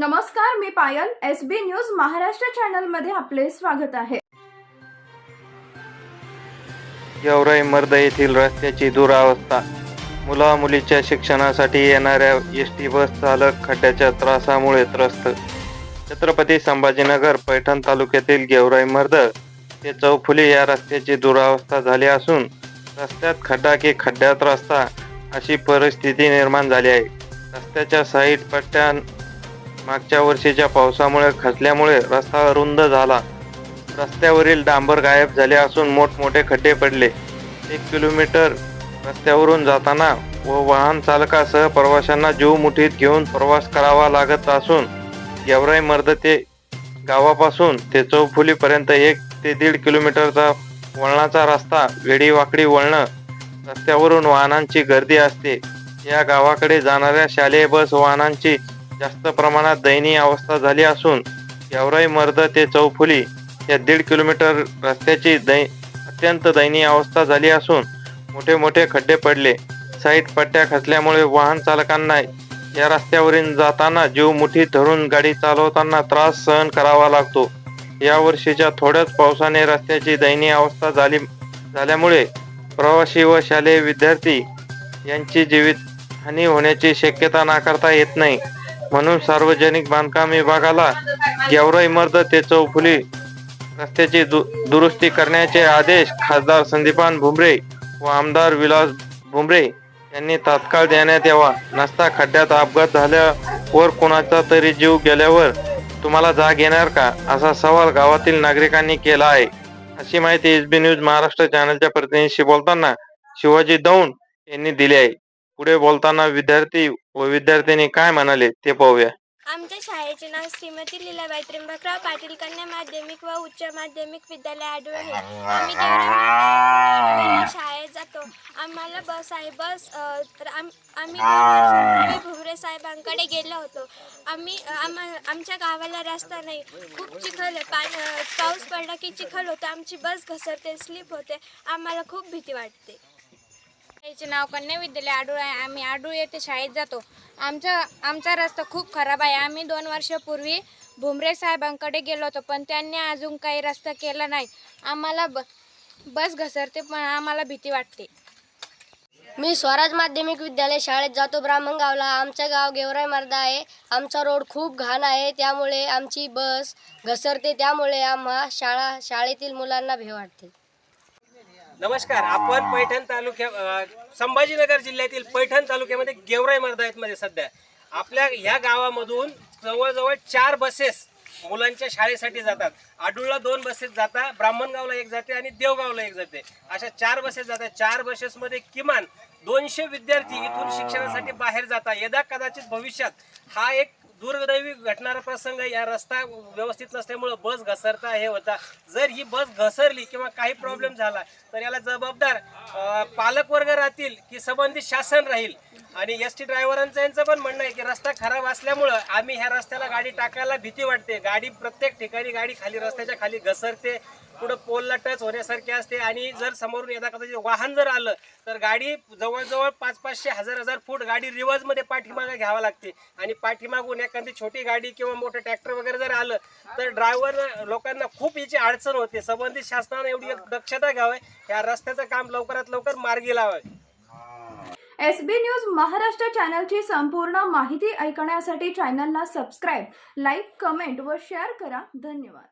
नमस्कार मी Payal S B news Maharashtra चॅनलमध्ये आपले स्वागत आहे. गेवराई मर्द येथील रस्त्याची दुरावस्था. मुला मुलीच्या शिक्षणासाठी येणाऱ्या एस टी बस चालक खड्ड्याच्या त्रासामुळे त्रस्त. छत्रपती संभाजीनगर पैठण तालुक्यातील गेवराई मर्द ते चौफुली या रस्त्याची दुरावस्था झाली असून रस्त्यात खड्डा की खड्ड्यात रस्ता अशी परिस्थिती निर्माण झाली आहे. रस्त्याच्या साईड पट्ट्या मागच्या वर्षीच्या पावसामुळे खचल्यामुळे रस्ता रुंद झाला. रस्त्यावरील डांबर गायब झाले असून मोठमोठे खड्डे पडले. एक किलोमीटर रस्त्यावरून जाताना व वाहन चालकासह प्रवाशांना जीव मुठीत घेऊन प्रवास करावा लागत असून गेवराई मर्द ते गावापासून ते चौफुलीपर्यंत एक ते दीड किलोमीटरचा वळणाचा रस्ता वेडीवाकडी वळणं रस्त्यावरून वाहनांची गर्दी असते. या गावाकडे जाणाऱ्या शालेय बस वाहनांची जास्त प्रमाणात दयनीय अवस्था झाली असून गेवराई मर्द ते चौफुली या दीड किलोमीटर रस्त्याची दै अत्यंत दयनीय अवस्था झाली असून मोठे मोठे खड्डे पडले. साईड पट्ट्या खचल्यामुळे वाहन चालकांना या रस्त्यावरील जाताना जीव मुठीत धरून गाडी चालवताना त्रास सहन करावा लागतो. या वर्षीच्या थोड्याच पावसाने रस्त्याची दयनीय अवस्था झाली झाल्यामुळे प्रवासी व शालेय विद्यार्थी यांची जीवित हानी होण्याची शक्यता नाकारता येत नाही. म्हणून सार्वजनिक बांधकाम विभागाला गेवराई मर्द ते चौफुली रस्त्याची दु दुरुस्ती करण्याचे आदेश खासदार संदीपान भुमरे व आमदार विलास भुमरे यांनी तात्काळ देण्यात यावा. नसता खड्ड्यात अपघात झाल्यावर कोणाचा तरी जीव गेल्यावर तुम्हाला जाग येणार का? असा सवाल गावातील नागरिकांनी केला आहे. अशी माहिती एस बी न्यूज महाराष्ट्र चॅनलच्या प्रतिनिधीशी बोलताना शिवाजी दौंड यांनी दिली आहे. पुढे बोलताना विद्यार्थी व विद्यार्थिनी काय म्हणाले ते पाहूया. आमच्या शाळेचे नाव श्रीमती लीलाबाई त्र्यंबकराव पाटील कन्या माध्यमिक व उच्च माध्यमिक विद्यालय आडू आहे. आम्ही शाळेत जातो. आम्हाला बस आहे बस अ, तर आम आम्ही दोन वर्षापूर्वी भुमरे साहेबांकडे गेलो होतो. आम्ही आम्हा आमच्या गावाला रस्ता नाही. खूप चिखल आहे पाऊस पडला की चिखल होतं. आमची बस घसरते स्लिप होते. आम्हाला खूप भीती वाटते. शाळेचे नाव कन्या विद्यालय आडूळ आहे. आम्ही आडूळ येथे शाळेत जातो. आमचा आमचा रस्ता खूप खराब आहे. आम्ही दोन वर्षापूर्वी भुमरे साहेबांकडे गेलो होतो पण त्यांनी अजून काही रस्ता केला नाही. आम्हाला ब बस घसरते पण आम्हाला भीती वाटते. मी स्वराज माध्यमिक विद्यालय शाळेत जातो. ब्राह्मणगावला आमचं गाव गेवराई मर्दा आहे. आमचा रोड खूप घाण आहे. त्यामुळे आमची बस घसरते. त्यामुळे आम्हा शाळा शाळेतील मुलांना भे वाटते. नमस्कार आपण पैठण तालुक्या संभाजीनगर जिल्ह्यातील पैठण तालुक्यामध्ये गेवराई मर्दायतमध्ये सध्या. आपल्या ह्या गावामधून जवळजवळ चार बसेस मुलांच्या शाळेसाठी जातात. आडुळला दोन बसेस जातात ब्राह्मणगावला एक जाते आणि देवगावला एक जाते. अशा चार बसेस जातात. चार बसेसमध्ये किमान दोनशे विद्यार्थी इथून शिक्षणासाठी बाहेर जातात यदा कदाचित भविष्यात हा एक दुर्दैवी घटणारा प्रसंग या रस्ता व्यवस्थित नसल्यामुळं बस घसरता हे होता. जर ही बस घसरली किंवा काही प्रॉब्लेम झाला तर याला जबाबदार पालकवर्ग राहतील की संबंधित शासन राहील? आणि एस टी ड्रायव्हरांचं यांचं पण म्हणणं आहे की रस्ता खराब असल्यामुळं आम्ही ह्या रस्त्याला गाडी टाकायला भीती वाटते. गाडी प्रत्येक ठिकाणी गाडी खाली रस्त्याच्या खाली घसरते. पुढं पोलला टच होण्यासारखे असते. आणि जर समोरून येता कदाचित वाहन जर आलं तर गाडी जवळजवळ पाच पाचशे हजार हजार फूट गाडी रिवर्समध्ये पाठीमागं घ्यावं लागते. आणि पाठीमागून एखादी छोटी गाडी किंवा मोठं ट्रॅक्टर वगैरे जर आलं तर ड्रायव्हर लोकांना खूप याची अडचण होते. संबंधित शासनाने एवढी दक्षता घ्यावी. या रस्त्याचं काम लवकरात लवकर मार्गी लावावे. एस बी न्यूज महाराष्ट्र चॅनलची संपूर्ण माहिती ऐकण्यासाठी चॅनलला सबस्क्राईब लाईक कमेंट व शेअर करा. धन्यवाद.